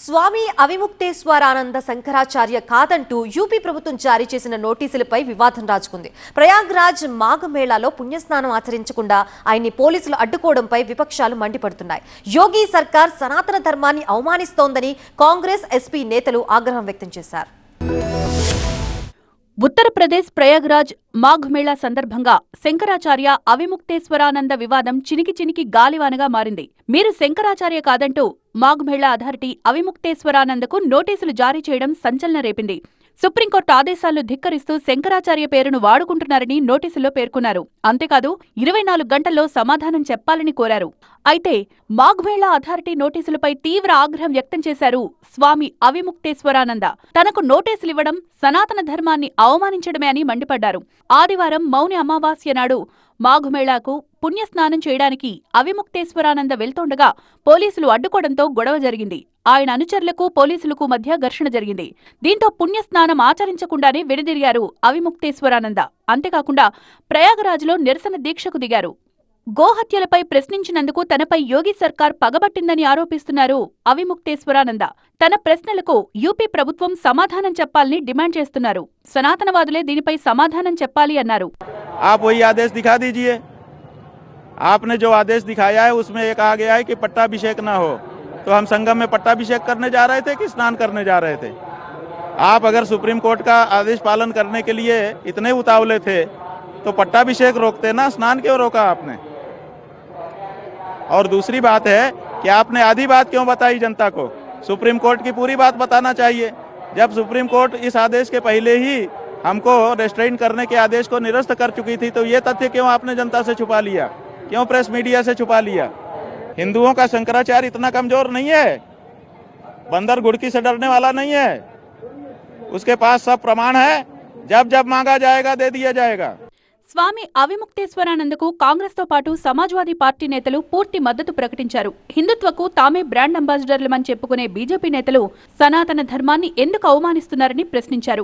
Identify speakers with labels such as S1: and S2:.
S1: స్వామి అవిముక్తేశ్వరానంద శంకరాచార్య కాదంటూ యూపీ ప్రభుత్వం జారీ చేసిన నోటీసులపై వివాదం రాజుకుంది. ప్రయాగ్రాజ్ మాఘమేళాలో పుణ్యస్నానం ఆచరించకుండా ఆయన్ని పోలీసులు అడ్డుకోవడంపై విపక్షాలు మండిపడుతున్నాయి. యోగి సర్కార్ సనాతన ధర్మాన్ని అవమానిస్తోందని కాంగ్రెస్ ఎస్పీ నేతలు ఆగ్రహం వ్యక్తం చేశారు.
S2: ఉత్తరప్రదేశ్ ప్రయాగ్రాజ్ మాఘ్ మేళా సందర్భంగా శంకరాచార్య అవిముక్తేశ్వరానంద వివాదం చినికి చినికి గాలివానగా మారింది. మీరు శంకరాచార్య కాదంటూ మాఘ్ మేళా అథారిటీ అవిముక్తేశ్వరానందకు నోటీసులు జారీ చేయడం సంచలన రేపింది. సుప్రీంకోర్టు ఆదేశాలను ధిక్కరిస్తూ శంకరాచార్య పేరును వాడుకుంటున్నారని నోటీసులో పేర్కొన్నారు. అంతేకాదు ఇరవై నాలుగు గంటల్లో సమాధానం చెప్పాలని కోరారు. అయితే మాఘ్మేళా అథారిటీ నోటీసులపై తీవ్ర ఆగ్రహం వ్యక్తం చేశారు స్వామి అవిముక్తేశ్వరానంద. తనకు నోటీసులివ్వడం సనాతన ధర్మాన్ని అవమానించడమే అని మండిపడ్డారు. ఆదివారం మౌని అమావాస్య నాడు మాఘుమేళాకు పుణ్యస్నానం చేయడానికి అవిముక్తేశ్వరానంద వెళ్తుండగా పోలీసులు అడ్డుకోవడంతో గొడవ జరిగింది. ఆయన అనుచరులకు పోలీసులకు మధ్య ఘర్షణ జరిగింది. దీంతో పుణ్యస్నానం ఆచరించకుండానే విడదీరిగారు అవిముక్తేశ్వరానంద. అంతేకాకుండా ప్రయాగరాజ్లో నిరసన దీక్షకు దిగారు. గోహత్యలపై ప్రశ్నించినందుకు తనపై యోగి సర్కార్ పగబట్టిందని ఆరోపిస్తున్నారు అవిముక్తేశ్వరానంద. తన ప్రశ్నలకు యూపీ ప్రభుత్వం సమాధానం చెప్పాలని డిమాండ్ చేస్తున్నారు. సనాతనవాదులే దీనిపై సమాధానం చెప్పాలి అన్నారు.
S3: ఆదేశ్ దిఖా దీజియే आपने जो आदेश दिखाया है, उसमें ये कहा गया है कि पट्टाभिषेक ना हो। तो हम संगम में पट्टाभिषेक करने जा रहे थे कि स्नान करने जा रहे थे? आप अगर सुप्रीम कोर्ट का आदेश पालन करने के लिए इतने उतावले थे तो पट्टाभिषेक रोकते ना? स्नान क्यों रोका आपने? और दूसरी बात है कि आपने आधी बात क्यों बताई जनता को? सुप्रीम कोर्ट की पूरी बात बताना चाहिए। जब सुप्रीम कोर्ट इस आदेश के पहले ही हमको रेस्ट्रेन करने के आदेश को निरस्त कर चुकी थी तो ये तथ्य क्यों आपने जनता से छुपा लिया? क्यों प्रेस मीडिया से छुपा लिया हिंदुओं का शंकराचार्य इतना कमजोर नहीं है बंदर गुड़की से डरने वाला नहीं है उसके पास सब प्रमाण है जब जब मांगा जाएगा दे दिया जाएगा
S2: స్వామి అవిముక్తేశ్వరానందకు కాంగ్రెస్ తో పాటు సమాజ్వాదీ పార్టీ నేతలు పూర్తి మద్దతు ప్రకటించారు హిందుత్వకు తామే బ్రాండ్ అంబాసిడర్లమని చెప్పుకునే బీజేపీ నేతలు సనాతన ధర్మాన్ని ఎందుకు అవమానిస్తున్నారని ప్రశ్నించారు